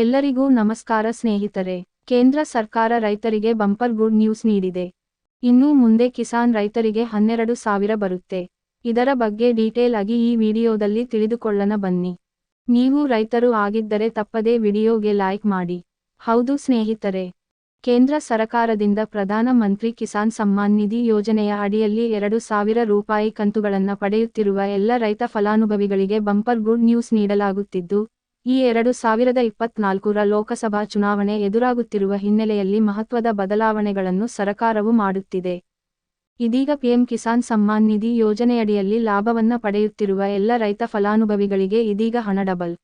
ಎಲ್ಲರಿಗೂ ನಮಸ್ಕಾರ ಸ್ನೇಹಿತರೆ. ಕೇಂದ್ರ ಸರ್ಕಾರ ರೈತರಿಗೆ ಬಂಪರ್ ಗುಡ್ ನ್ಯೂಸ್ ನೀಡಿದೆ. ಇನ್ನು ಮುಂದೆ ಕಿಸಾನ್ ರೈತರಿಗೆ ಹನ್ನೆರಡು ಸಾವಿರ ಬರುತ್ತೆ. ಇದರ ಬಗ್ಗೆ ಡೀಟೇಲ್ ಆಗಿ ಈ ವಿಡಿಯೋದಲ್ಲಿ ತಿಳಿದುಕೊಳ್ಳನ ಬನ್ನಿ. ನೀವು ರೈತರು ಆಗಿದ್ದರೆ ತಪ್ಪದೇ ವಿಡಿಯೋಗೆ ಲೈಕ್ ಮಾಡಿ. ಹೌದು ಸ್ನೇಹಿತರೆ. ಕೇಂದ್ರ ಸರಕಾರದಿಂದ ಪ್ರಧಾನ ಮಂತ್ರಿ ಕಿಸಾನ್ ಸಮ್ಮಾನ್ ನಿಧಿ ಯೋಜನೆಯ ಅಡಿಯಲ್ಲಿ ಎರಡು ಸಾವಿರ ರೂಪಾಯಿ ಕಂತುಗಳನ್ನು ಪಡೆಯುತ್ತಿರುವ ಎಲ್ಲ ರೈತ ಫಲಾನುಭವಿಗಳಿಗೆ ಬಂಪರ್ ಗುಡ್ ನ್ಯೂಸ್ ನೀಡಲಾಗುತ್ತಿದ್ದು ಈ ಎರಡು ಸಾವಿರದ ಇಪ್ಪತ್ನಾಲ್ಕರ ಲೋಕಸಭಾ ಚುನಾವಣೆ ಎದುರಾಗುತ್ತಿರುವ ಹಿನ್ನೆಲೆಯಲ್ಲಿ ಮಹತ್ವದ ಬದಲಾವಣೆಗಳನ್ನು ಸರಕಾರವು ಮಾಡುತ್ತಿದೆ. ಇದೀಗ ಪಿಎಂ ಕಿಸಾನ್ ಸಮ್ಮಾನ್ ನಿಧಿ ಯೋಜನೆಯಡಿಯಲ್ಲಿ ಲಾಭವನ್ನ ಪಡೆಯುತ್ತಿರುವ ಎಲ್ಲ ರೈತ ಫಲಾನುಭವಿಗಳಿಗೆ ಇದೀಗ ಹಣ ಡಬಲ್.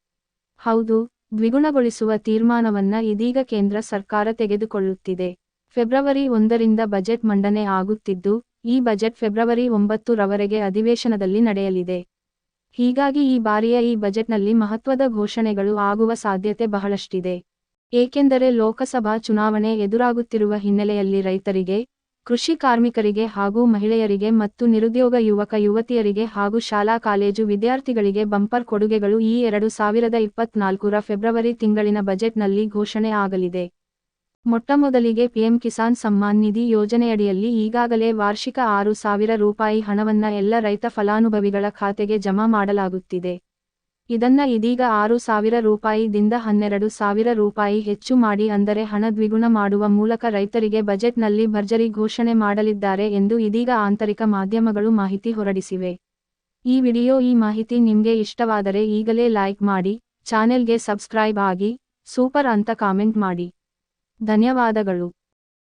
ಹೌದು, ದ್ವಿಗುಣಗೊಳಿಸುವ ತೀರ್ಮಾನವನ್ನ ಇದೀಗ ಕೇಂದ್ರ ಸರ್ಕಾರ ತೆಗೆದುಕೊಳ್ಳುತ್ತಿದೆ. ಫೆಬ್ರವರಿ ಒಂದರಿಂದ ಬಜೆಟ್ ಮಂಡನೆ ಆಗುತ್ತಿದ್ದು, ಈ ಬಜೆಟ್ ಫೆಬ್ರವರಿ ಒಂಬತ್ತು ರವರೆಗೆ ಅಧಿವೇಶನದಲ್ಲಿ ನಡೆಯಲಿದೆ. ಹೀಗಾಗಿ ಈ ಬಾರಿಯ ಈ ಬಜೆಟ್ನಲ್ಲಿ ಮಹತ್ವದ ಘೋಷಣೆಗಳು ಆಗುವ ಸಾಧ್ಯತೆ ಬಹಳಷ್ಟಿದೆ. ಏಕೆಂದರೆ ಲೋಕಸಭಾ ಚುನಾವಣೆ ಎದುರಾಗುತ್ತಿರುವ ಹಿನ್ನೆಲೆಯಲ್ಲಿ ರೈತರಿಗೆ, ಕೃಷಿ ಕಾರ್ಮಿಕರಿಗೆ ಹಾಗೂ ಮಹಿಳೆಯರಿಗೆ ಮತ್ತು ನಿರುದ್ಯೋಗ ಯುವಕ ಯುವತಿಯರಿಗೆ ಹಾಗೂ ಶಾಲಾ, ಕಾಲೇಜು ವಿದ್ಯಾರ್ಥಿಗಳಿಗೆ ಬಂಪರ್ ಕೊಡುಗೆಗಳು ಈ ಎರಡು ಸಾವಿರದ ಇಪ್ಪತ್ನಾಲ್ಕರ ಫೆಬ್ರವರಿ ತಿಂಗಳಿನ ಬಜೆಟ್ನಲ್ಲಿ ಘೋಷಣೆ ಆಗಲಿದೆ. ಮೊಟ್ಟಮೊದಲಿಗೆ ಪಿಎಂ ಕಿಸಾನ್ ಸಮ್ಮಾನ್ ನಿಧಿ ಯೋಜನೆಯಡಿಯಲ್ಲಿ ಈಗಾಗಲೇ ವಾರ್ಷಿಕ ಆರು ಸಾವಿರ ರೂಪಾಯಿ ಹಣವನ್ನ ಎಲ್ಲ ರೈತ ಫಲಾನುಭವಿಗಳ ಖಾತೆಗೆ ಜಮಾ ಮಾಡಲಾಗುತ್ತಿದೆ. ಇದನ್ನ ಇದೀಗ ಆರು ಸಾವಿರ ರೂಪಾಯಿದಿಂದ ಹನ್ನೆರಡು ಸಾವಿರ ರೂಪಾಯಿ ಹೆಚ್ಚು ಮಾಡಿ ಅಂದರೆ ಹಣ ದ್ವಿಗುಣ ಮಾಡುವ ಮೂಲಕ ರೈತರಿಗೆ ಬಜೆಟ್ನಲ್ಲಿ ಭರ್ಜರಿ ಘೋಷಣೆ ಮಾಡಲಿದ್ದಾರೆ ಎಂದು ಇದೀಗ ಆಂತರಿಕ ಮಾಧ್ಯಮಗಳು ಮಾಹಿತಿ ಹೊರಡಿಸಿವೆ. ಈ ವಿಡಿಯೋ ಈ ಮಾಹಿತಿ ನಿಮಗೆ ಇಷ್ಟವಾದರೆ ಈಗಲೇ ಲೈಕ್ ಮಾಡಿ, ಚಾನೆಲ್ಗೆ ಸಬ್ಸ್ಕ್ರೈಬ್ ಆಗಿ, ಸೂಪರ್ ಅಂತ ಕಾಮೆಂಟ್ ಮಾಡಿ. ಧನ್ಯವಾದಗಳು.